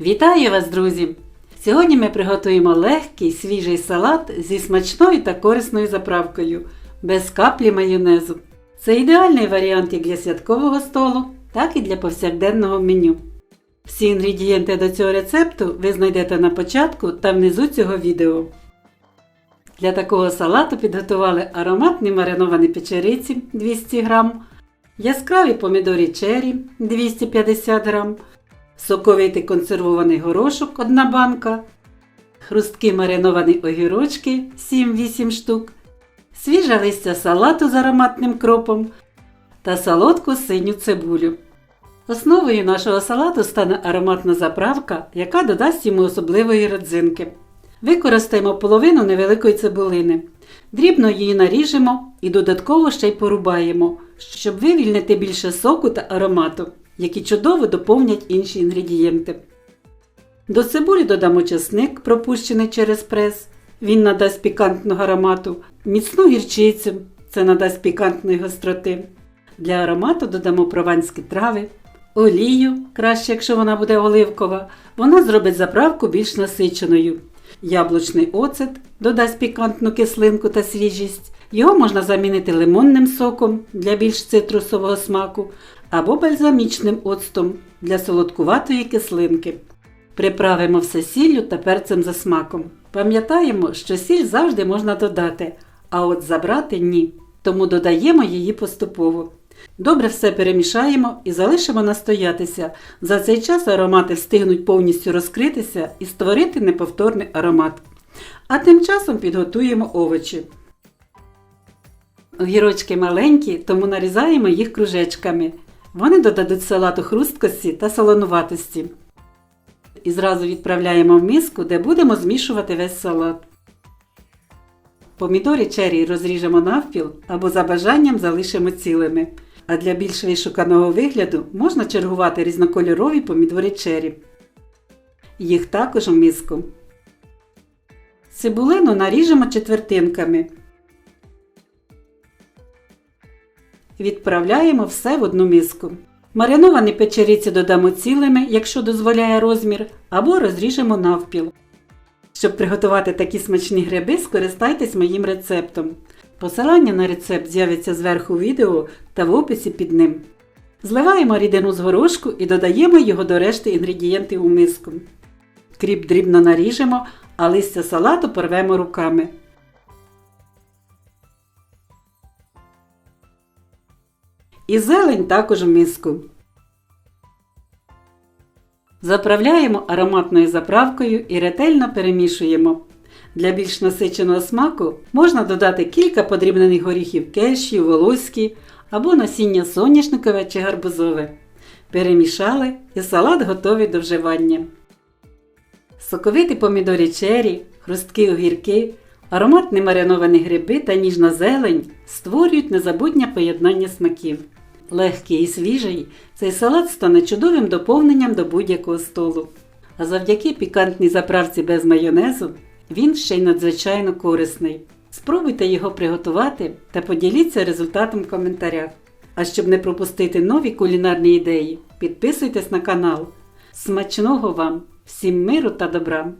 Вітаю вас, друзі! Сьогодні ми приготуємо легкий свіжий салат зі смачною та корисною заправкою, без каплі майонезу. Це ідеальний варіант як для святкового столу, так і для повсякденного меню. Всі інгредієнти до цього рецепту ви знайдете на початку та внизу цього відео. Для такого салату підготували ароматні мариновані печериці 200 г, яскраві помідорі чері 250 г, соковитий консервований горошок 1 банка, хрусткі мариновані огірочки 7-8 штук, свіже листя салату з ароматним кропом та солодку синю цибулю. Основою нашого салату стане ароматна заправка, яка додасть йому особливої родзинки. Використаємо половину невеликої цибулини. Дрібно її наріжемо і додатково ще й порубаємо, щоб вивільнити більше соку та аромату, які чудово доповнять інші інгредієнти. До цибулі додамо чесник, пропущений через прес. Він надасть пікантного аромату, міцну гірчицю, це надасть пікантної гостроти. Для аромату додамо прованські трави, олію, краще, якщо вона буде оливкова, вона зробить заправку більш насиченою. Яблучний оцет додасть пікантну кислинку та свіжість. Його можна замінити лимонним соком для більш цитрусового смаку або бальзамічним оцтом для солодкуватої кислинки. Приправимо все сіллю та перцем за смаком. Пам'ятаємо, що сіль завжди можна додати, а от забрати ні. Тому додаємо її поступово. Добре все перемішаємо і залишимо настоятися. За цей час аромати встигнуть повністю розкритися і створити неповторний аромат. А тим часом підготуємо овочі. Огірочки маленькі, тому нарізаємо їх кружечками. Вони додадуть салату хрусткості та солонуватості. І зразу відправляємо в миску, де будемо змішувати весь салат. Помідори чері розріжемо навпіл або за бажанням залишимо цілими. А для більш вишуканого вигляду можна чергувати різнокольорові помідори чері. Їх також в миску. Цибулину наріжемо четвертинками. Відправляємо все в одну миску. Мариновані печериці додамо цілими, якщо дозволяє розмір, або розріжемо навпіл. Щоб приготувати такі смачні гриби, скористайтесь моїм рецептом. Посилання на рецепт з'явиться зверху відео та в описі під ним. Зливаємо рідину з горошку і додаємо його до решти інгредієнтів у миску. Кріп дрібно наріжемо, а листя салату порвемо руками. І зелень також в миску. Заправляємо ароматною заправкою і ретельно перемішуємо. Для більш насиченого смаку можна додати кілька подрібнених горіхів кеші, волоські або насіння соняшникове чи гарбузове. Перемішали і салат готовий до вживання. Соковиті помідорі чері, хрусткі огірки, ароматні мариновані гриби та ніжна зелень створюють незабутнє поєднання смаків. Легкий і свіжий, цей салат стане чудовим доповненням до будь-якого столу. А завдяки пікантній заправці без майонезу він ще й надзвичайно корисний. Спробуйте його приготувати та поділіться результатом в коментарях. А щоб не пропустити нові кулінарні ідеї, підписуйтесь на канал. Смачного вам! Всім миру та добра!